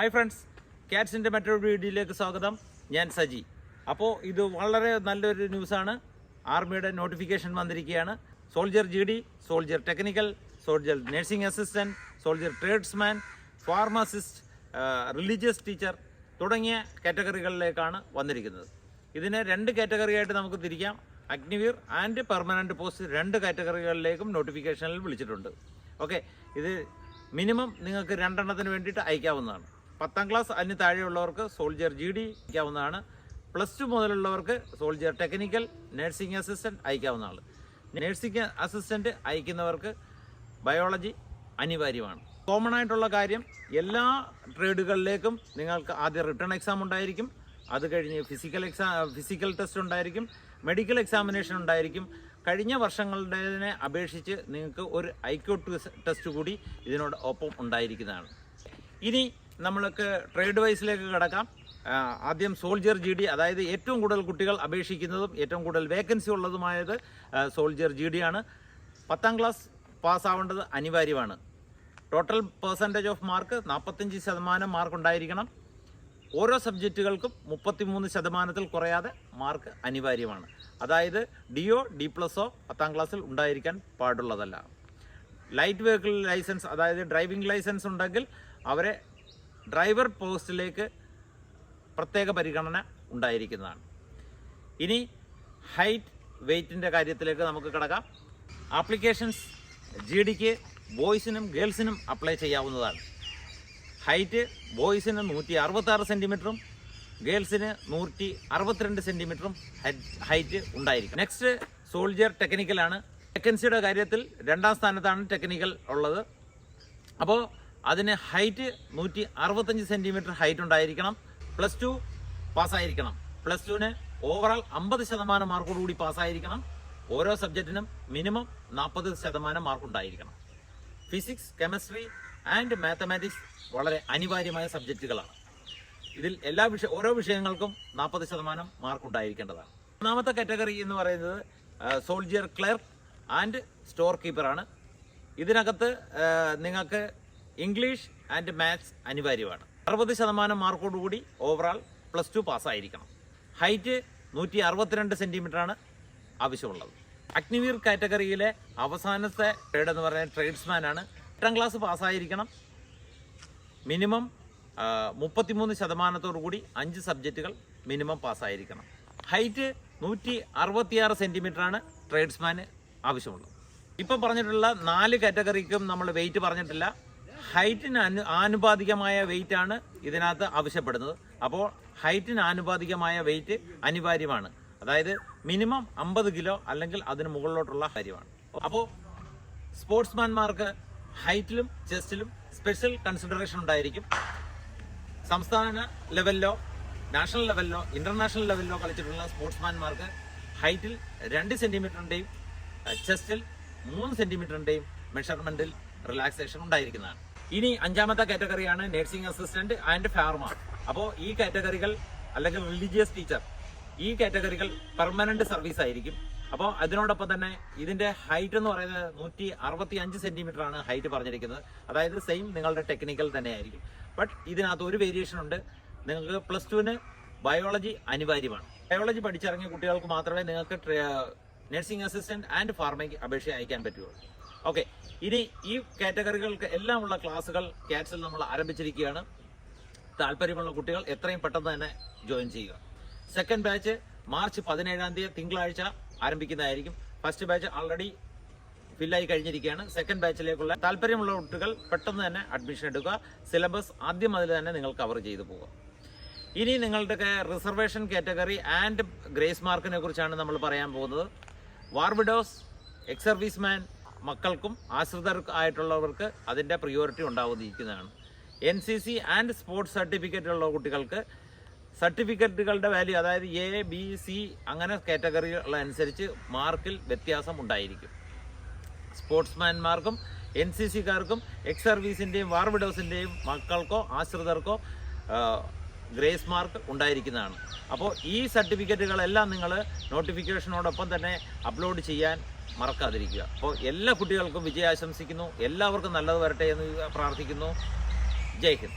Hi friends ക്യാറ്റ്സിന്റെ മറ്റൊരു വീഡിയോയിലേക്ക് സ്വാഗതം. ഞാൻ സജി. അപ്പോൾ ഇത് വളരെ നല്ലൊരു ന്യൂസാണ്. ആർമിയുടെ നോട്ടിഫിക്കേഷൻ വന്നിരിക്കുകയാണ്. Soldier G D soldier technical soldier nursing assistant soldier tradesman pharmacist religious teacher തുടങ്ങിയ കാറ്റഗറികളിലേക്കാണ് വന്നിരിക്കുന്നത്. ഇതിനെ രണ്ട് കാറ്റഗറിയായിട്ട് നമുക്ക് തിരിക്കാം. അഗ്നിവീർ ആൻഡ് പെർമനന്റ് പോസ്റ്റ് രണ്ട് കാറ്റഗറികളിലേക്കും നോട്ടിഫിക്കേഷനിൽ വിളിച്ചിട്ടുണ്ട്. ഓക്കെ ഇത് മിനിമം നിങ്ങൾക്ക് രണ്ടെണ്ണത്തിന് വേണ്ടിയിട്ട് അയക്കാവുന്നതാണ്. പത്താം ക്ലാസ് അതിന് താഴെയുള്ളവർക്ക് സോൾജിയർ ജി ഡി അയക്കാവുന്നതാണ്. പ്ലസ് ടു മുതലുള്ളവർക്ക് സോൾജിയർ ടെക്നിക്കൽ നഴ്സിംഗ് അസിസ്റ്റന്റ് അയക്കാവുന്നതാണ്. നഴ്സിംഗ് അസിസ്റ്റന്റ് അയക്കുന്നവർക്ക് ബയോളജി അനിവാര്യമാണ്. കോമൺ ആയിട്ടുള്ള കാര്യം എല്ലാ ട്രേഡുകളിലേക്കും നിങ്ങൾക്ക് ആദ്യം റിട്ടേൺ എക്സാം ഉണ്ടായിരിക്കും. അത് കഴിഞ്ഞ് ഫിസിക്കൽ എക്സാം ഫിസിക്കൽ ടെസ്റ്റ് ഉണ്ടായിരിക്കും. മെഡിക്കൽ എക്സാമിനേഷൻ ഉണ്ടായിരിക്കും. കഴിഞ്ഞ വർഷങ്ങളുടേതിനെ അപേക്ഷിച്ച് നിങ്ങൾക്ക് ഒരു ഐക്യു ടെസ്റ്റ് കൂടി ഇതിനോട് ഒപ്പം ഉണ്ടായിരിക്കുന്നതാണ്. ഇനി നമ്മൾക്ക് ട്രേഡ് വൈസിലേക്ക് കിടക്കാം. ആദ്യം സോൾജർ ജി ഡി അതായത് ഏറ്റവും കൂടുതൽ കുട്ടികൾ അപേക്ഷിക്കുന്നതും ഏറ്റവും കൂടുതൽ വേക്കൻസി ഉള്ളതുമായത് സോൾജിയർ ജി ഡി ആണ്. പത്താം ക്ലാസ് പാസ്സാവേണ്ടത് അനിവാര്യമാണ്. ടോട്ടൽ പെർസെന്റേജ് ഓഫ് മാർക്ക് നാൽപ്പത്തഞ്ച് ശതമാനം മാർക്ക് ഉണ്ടായിരിക്കണം. ഓരോ സബ്ജക്റ്റുകൾക്കും മുപ്പത്തിമൂന്ന് ശതമാനത്തിൽ കുറയാതെ മാർക്ക് അനിവാര്യമാണ്. അതായത് ഡി ഡിഒ ഡി പ്ലസോ പത്താം ക്ലാസ്സിൽ ഉണ്ടായിരിക്കാൻ പാടുള്ളതല്ല. ലൈറ്റ് വെഹിക്കിൾ ലൈസൻസ് അതായത് ഡ്രൈവിംഗ് ലൈസൻസ് ഉണ്ടെങ്കിൽ അവരെ ഡ്രൈവർ പോസ്റ്റിലേക്ക് പ്രത്യേക പരിഗണന ഉണ്ടായിരിക്കുന്നതാണ്. ഇനി ഹൈറ്റ് വെയ്റ്റിന്റെ കാര്യത്തിലേക്ക് നമുക്ക് കിടക്കാം. ആപ്ലിക്കേഷൻസ് ജി ഡിക്ക് ബോയ്സിനും ഗേൾസിനും അപ്ലൈ ചെയ്യാവുന്നതാണ്. ഹൈറ്റ് ബോയ്സിന് നൂറ്റി അറുപത്താറ് സെന്റിമീറ്ററും ഗേൾസിന് നൂറ്റി അറുപത്തിരണ്ട് സെന്റിമീറ്ററും ഹൈറ്റ് ഉണ്ടായിരിക്കും. നെക്സ്റ്റ് സോൾജിയർ ടെക്നിക്കലാണ് വേക്കൻസിയുടെ കാര്യത്തിൽ രണ്ടാം സ്ഥാനത്താണ് ടെക്നിക്കൽ ഉള്ളത്. അപ്പോൾ അതിന് ഹൈറ്റ് നൂറ്റി അറുപത്തഞ്ച് സെന്റിമീറ്റർ ഹൈറ്റ് ഉണ്ടായിരിക്കണം. പ്ലസ് ടു പാസ്സായിരിക്കണം. പ്ലസ് ടുവിന് ഓവറാൾ അമ്പത് ശതമാനം മാർക്കോടുകൂടി പാസ്സായിരിക്കണം. ഓരോ സബ്ജക്റ്റിനും മിനിമം നാൽപ്പത് ശതമാനം മാർക്ക് ഉണ്ടായിരിക്കണം. ഫിസിക്സ് കെമിസ്ട്രി ആൻഡ് മാത്തമാറ്റിക്സ് വളരെ അനിവാര്യമായ സബ്ജക്റ്റുകളാണ് ഇതിൽ എല്ലാ വിഷയ ഓരോ വിഷയങ്ങൾക്കും നാൽപ്പത് ശതമാനം മാർക്ക് ഉണ്ടായിരിക്കേണ്ടതാണ്. മൂന്നാമത്തെ കാറ്റഗറി എന്ന് പറയുന്നത് സോൾജിയർ ക്ലർക്ക് ആൻഡ് സ്റ്റോർ കീപ്പറാണ് ഇതിനകത്ത് നിങ്ങൾക്ക് ഇംഗ്ലീഷ് ആൻഡ് മാത്സ് അനിവാര്യമാണ്. അറുപത് ശതമാനം മാർക്കോടുകൂടി ഓവറാൾ പ്ലസ് ടു പാസ്സായിരിക്കണം ഹൈറ്റ് നൂറ്റി അറുപത്തിരണ്ട് സെന്റിമീറ്ററാണ് ആവശ്യമുള്ളത്. അഗ്നിവീർ കാറ്റഗറിയിലെ അവസാനത്തെ ട്രേഡ് എന്ന് പറയുന്നത് ട്രേഡ്സ്മാൻ ആണ്. എട്ടാം ക്ലാസ് പാസ്സായിരിക്കണം മിനിമം മുപ്പത്തിമൂന്ന് ശതമാനത്തോടു കൂടി അഞ്ച് സബ്ജക്റ്റുകൾ മിനിമം പാസ്സായിരിക്കണം ഹൈറ്റ് നൂറ്റി അറുപത്തിയാറ് സെന്റിമീറ്ററാണ് ട്രേഡ്സ്മാന് ആവശ്യമുള്ളത്. ഇപ്പം പറഞ്ഞിട്ടുള്ള നാല് കാറ്റഗറിക്കും നമ്മൾ വെയിറ്റ് പറഞ്ഞിട്ടില്ല. ഹൈറ്റിന് അനു ആനുപാതികമായ വെയിറ്റ് ആണ് ഇതിനകത്ത് ആവശ്യപ്പെടുന്നത്. അപ്പോൾ ഹൈറ്റിന് ആനുപാതികമായ വെയിറ്റ് അനിവാര്യമാണ്. അതായത് മിനിമം അമ്പത് കിലോ അല്ലെങ്കിൽ അതിന് മുകളിലോട്ടുള്ള കാര്യമാണ്. അപ്പോൾ സ്പോർട്സ്മാൻമാർക്ക് ഹൈറ്റിലും ചെസ്റ്റിലും സ്പെഷ്യൽ കൺസിഡറേഷൻ ഉണ്ടായിരിക്കും. സംസ്ഥാന ലെവലിലോ നാഷണൽ ലെവലിലോ ഇന്റർനാഷണൽ ലെവലിലോ കളിച്ചിട്ടുള്ള സ്പോർട്സ്മാൻമാർക്ക് ഹൈറ്റിൽ രണ്ട് സെന്റിമീറ്ററിന്റെയും ചെസ്റ്റിൽ മൂന്ന് സെന്റിമീറ്ററിന്റെയും മെഷർമെന്റിൽ റിലാക്സേഷൻ ഉണ്ടായിരിക്കുന്നതാണ്. ഇനി അഞ്ചാമത്തെ കാറ്റഗറിയാണ് നഴ്സിംഗ് അസിസ്റ്റന്റ് ആൻഡ് ഫാർമ. അപ്പോൾ ഈ കാറ്റഗറികൾ അല്ലെങ്കിൽ റിലീജിയസ് ടീച്ചർ ഈ കാറ്റഗറികൾ പെർമനന്റ് സർവീസ് ആയിരിക്കും. അപ്പോൾ അതിനോടൊപ്പം തന്നെ ഇതിന്റെ ഹൈറ്റ് എന്ന് പറയുന്നത് നൂറ്റി അറുപത്തി അഞ്ച് സെന്റിമീറ്റർ ആണ് ഹൈറ്റ് പറഞ്ഞിരിക്കുന്നത്. അതായത് സെയിം നിങ്ങളുടെ ടെക്നിക്കൽ തന്നെ ആയിരിക്കും. ബട്ട് ഇതിനകത്ത് ഒരു വേരിയേഷൻ ഉണ്ട്. നിങ്ങൾക്ക് പ്ലസ് ടുവിന് ബയോളജി അനിവാര്യമാണ്. ബയോളജി പഠിച്ചിറങ്ങിയ കുട്ടികൾക്ക് മാത്രമേ നിങ്ങൾക്ക് നഴ്സിംഗ് അസിസ്റ്റന്റ് ആൻഡ് ഫാർമയ്ക്ക് അപേക്ഷ അയക്കാൻ പറ്റുള്ളൂ. ഓക്കെ ഇനി ഈ കാറ്റഗറികൾക്ക് എല്ലാം ഉള്ള ക്ലാസ്സുകൾ ക്യാറ്റ്സിൽ നമ്മൾ ആരംഭിച്ചിരിക്കുകയാണ്. താല്പര്യമുള്ള കുട്ടികൾ എത്രയും പെട്ടെന്ന് തന്നെ ജോയിൻ ചെയ്യുക. സെക്കൻഡ് ബാച്ച് മാർച്ച് പതിനേഴാം തീയതി തിങ്കളാഴ്ച ആരംഭിക്കുന്നതായിരിക്കും. ഫസ്റ്റ് ബാച്ച് ആൾറെഡി ഫില്ലായി കഴിഞ്ഞിരിക്കുകയാണ്. സെക്കൻഡ് ബാച്ചിലേക്കുള്ള താല്പര്യമുള്ള കുട്ടികൾ പെട്ടെന്ന് തന്നെ അഡ്മിഷൻ എടുക്കുക. സിലബസ് ആദ്യം അതിൽ തന്നെ നിങ്ങൾ കവർ ചെയ്തു പോകുക ഇനി നിങ്ങളുടെ റിസർവേഷൻ കാറ്റഗറി ആൻഡ് ഗ്രേസ് മാർക്കിനെ കുറിച്ചാണ് നമ്മൾ പറയാൻ പോകുന്നത്. വാർവിഡോസ് സർവീസ്മാൻ മക്കൾക്കും ആശ്രിതർ ആയിട്ടുള്ളവർക്ക് അതിന്റെ priority ഉണ്ടാവുന്നിരിക്കുന്നതാണ്. N C C and sports certificate ഉള്ള കുട്ടികൾക്ക് സർട്ടിഫിക്കറ്റുകളുടെ വാല്യൂ അതായത് എ ബി സി അങ്ങനെ കാറ്റഗറികൾ അനുസരിച്ച് മാർക്കിൽ വ്യത്യാസം ഉണ്ടായിരിക്കും. സ്പോർട്സ്മാൻമാർക്കും എൻ സി സിക്കാർക്കും എക്സ് സർവീസിന്റെയും വാർവിഡോസിന്റെയും മക്കൾക്കോ ആശ്രിതർക്കോ ഗ്രേസ് മാർക്ക് ഉണ്ടായിരിക്കുന്നതാണ്. അപ്പോൾ ഈ സർട്ടിഫിക്കറ്റുകളെല്ലാം നിങ്ങൾ നോട്ടിഫിക്കേഷനോടൊപ്പം തന്നെ അപ്ലോഡ് ചെയ്യാൻ മറക്കാതിരിക്കുക. അപ്പോൾ എല്ലാ കുട്ടികൾക്കും വിജയാശംസിക്കുന്നു. എല്ലാവർക്കും നല്ലത് വരട്ടെ എന്ന് പ്രാർത്ഥിക്കുന്നു. ജയ് ഹിന്ദ്.